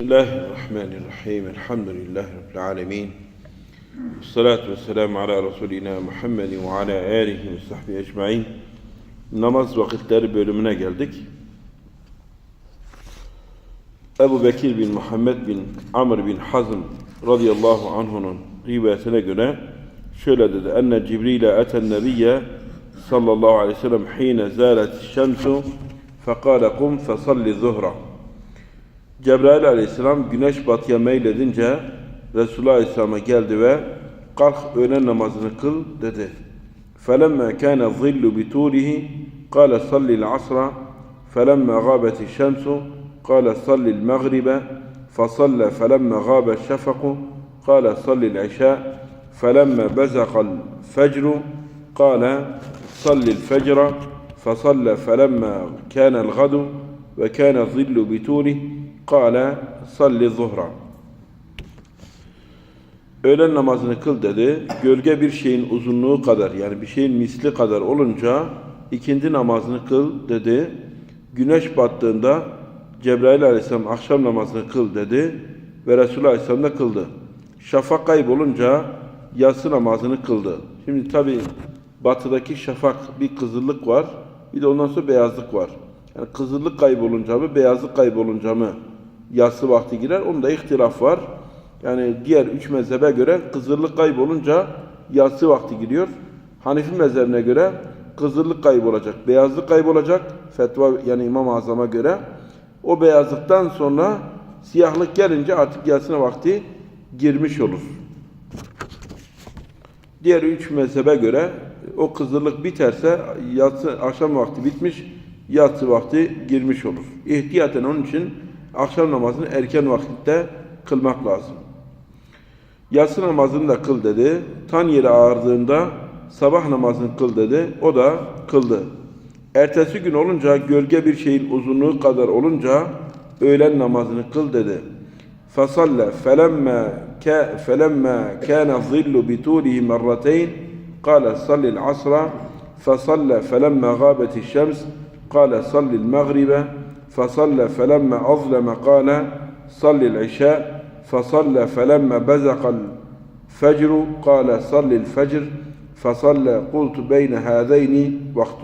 Bismillahirrahmanirrahim. Elhamdülillahi Rabbil alemin. Salatu ve selamu ala Resulina Muhammedin ve ala alihi ve sahbihi ecmain. Namaz vakitleri bölümüne geldik. Ebu Bekir bin Muhammed bin Amr bin Hazm radıyallahu anh'unun rivayetine göre şöyle dedi. Enne Cibril'e eten nebiyye sallallahu aleyhi ve sellem hine zâlet şemsu fekâle kum fesalli zuhra. Cebrail aleyhisselam güneş batıya meyledince Resulullah aleyhisselama geldi ve kalk öğlen namazını kıl dedi. فَلَمَّا كَانَ الظِّلُّ بِتُولِهِ قَالَ صَلِّ الْعَصْرَ. فَلَمَّا غَابَتِ الشَّمْسُ قَالَ صَلِّ الْمَغْرِبَ. فَصَلَّ فَلَمَّا غَابَ الشَّفَقُ قَالَ صَلِّ الْعِشَاء. فَلَمَّا بَزَقَ الْفَجْرُ قَالَ صَلِّ الْفَجْرَ. فَصَلَّ فَلَمَّا كَانَ الْغَدُ وَكَانَ الظِّلُّ بِتُولِهِ Kale salli zuhra. Öğlen namazını kıl dedi. Gölge bir şeyin uzunluğu kadar yani bir şeyin misli kadar olunca ikindi namazını kıl dedi. Güneş battığında Cebrail aleyhisselam akşam namazını kıl dedi ve Resulullah aleyhisselam da kıldı. Şafak kaybolunca yatsı namazını kıldı. Şimdi tabi batıdaki şafak bir kızıllık var bir de ondan sonra beyazlık var. Yani kızıllık kaybolunca mı beyazlık kaybolunca mı yatsı vakti girer. Onda ihtilaf var. Yani diğer üç mezhebe göre kızıllık kaybolunca yatsı vakti giriyor. Hanifi mezhebine göre kızıllık kaybolacak, beyazlık kaybolacak. Fetva yani İmam-ı Azam'a göre. O beyazlıktan sonra siyahlık gelince artık yatsına vakti girmiş olur. Diğer üç mezhebe göre o kızıllık biterse yatsı akşam vakti bitmiş, yatsı vakti girmiş olur. İhtiyaten onun için akşam namazını erken vakitte kılmak lazım. Yatsı namazını da kıl dedi. Tan yeri ağardığında sabah namazını kıl dedi. O da kıldı. Ertesi gün olunca gölge bir şeyin uzunluğu kadar olunca öğlen namazını kıl dedi. Fasalle felemme ke felemme kana zillu biturihi marratayn qala salli'l asra fasalle felemme gabeti'ş şems qala salli'l magribe فصلى فلما أظلم قال صل العشاء فصلى فلما بزق الفجر قال صل الفجر فصلى قلت بين هذين وقت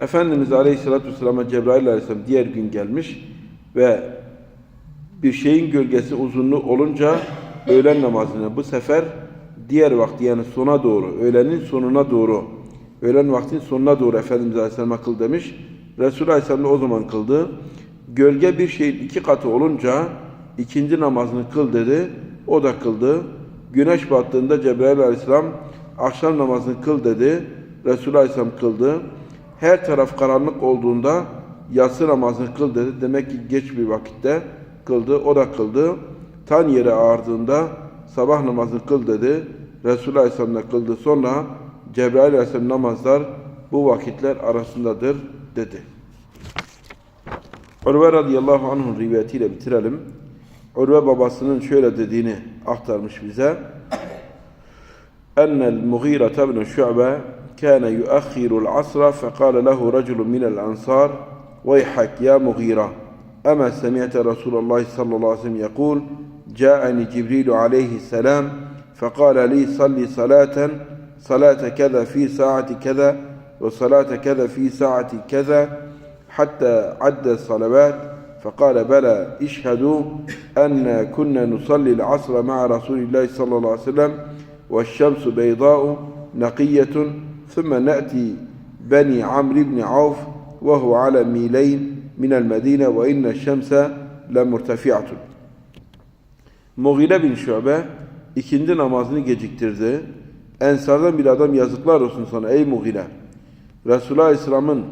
Efendimiz Aleyhisselatü Vesselam'a Cebrail Aleyhisselam diğer gün gelmiş ve bir şeyin gölgesi uzunluğu olunca öğlen namazını bu sefer diğer vakti yani sona doğru, öğlenin sonuna doğru, öğlen vaktin sonuna doğru Efendimiz Aleyhisselam'a kıl demiş. Resulullah Aleyhisselam da o zaman kıldı. Gölge bir şeyin iki katı olunca ikinci namazını kıl dedi. O da kıldı. Güneş battığında Cebrail Aleyhisselam akşam namazını kıl dedi. Resulullah Aleyhisselam kıldı. Her taraf karanlık olduğunda yatsı namazını kıl dedi. Demek ki geç bir vakitte kıldı. O da kıldı. Tan yere ağardığında sabah namazını kıl dedi. Resulullah Aleyhisselam da kıldı. Sonra Cebrail Aleyhisselam namazlar bu vakitler arasındadır dedi. Urve radıyallahu anh'ın rivayetiyle bitirelim. Urve babasının şöyle dediğini aktarmış bize. Ennel Mughira ibn Şu'be kana yuakhiru al-asra faqala lehu raculun min al-ansar ويحك يا مغيرة أما سمعت رسول الله صلى الله عليه وسلم يقول جاءني جبريل عليه السلام فقال لي صلي صلاة صلاة كذا في ساعة كذا وصلاة كذا في ساعة كذا حتى عد الصلوات فقال بلى اشهدوا أن كنا نصلي العصر مع رسول الله صلى الله عليه وسلم والشمس بيضاء نقية ثم نأتي بني عمرو بن عوف وهو على ميلين من المدينة وإن الشمس لمرتفعة Mughile bin Şube ikindi namazını geciktirdi. Ensardan bir adam yazıklar olsun sana ey Mughile. Resulullah Aleyhisselam'ın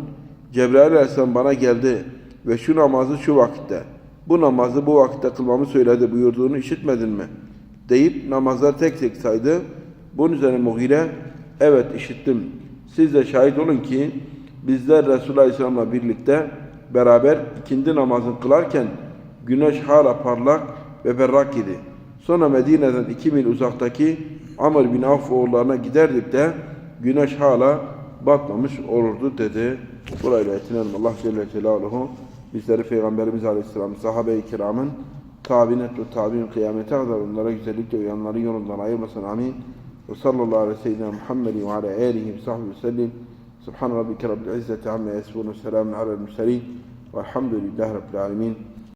Cebrail Aleyhisselam bana geldi ve şu namazı şu vakitte, bu namazı bu vakitte kılmamı söyledi buyurduğunu işitmedin mi? Deyip namazlar tek tek saydı. Bunun üzerine Mughire, evet işittim. Siz de şahit olun ki bizler Resulullah Aleyhisselam'la birlikte beraber ikindi namazını kılarken güneş hala parlak ve berrak idi. Sonra Medine'den iki mil uzaktaki Amr bin Avf oğullarına giderdik de güneş hala batmamış olurdu dedi. Burayla yetinelim. Allah Celle Celaluhu Bizleri Peygamberimiz Aleyhisselam, sahabe-i kiramın, tabinet ve tabi'in kıyamete kadar onlara güzellikle uyanların yolundan ayırmasın. Amin. Ve sallallahu aleyhi ve seyyidina Muhammedin ve ala alihi ve sahbihi ve sellim. Subhan rabbike rabbil izzeti amme yasifun ve selamun alel murselin. Velhamdülillahi rabbil alemin.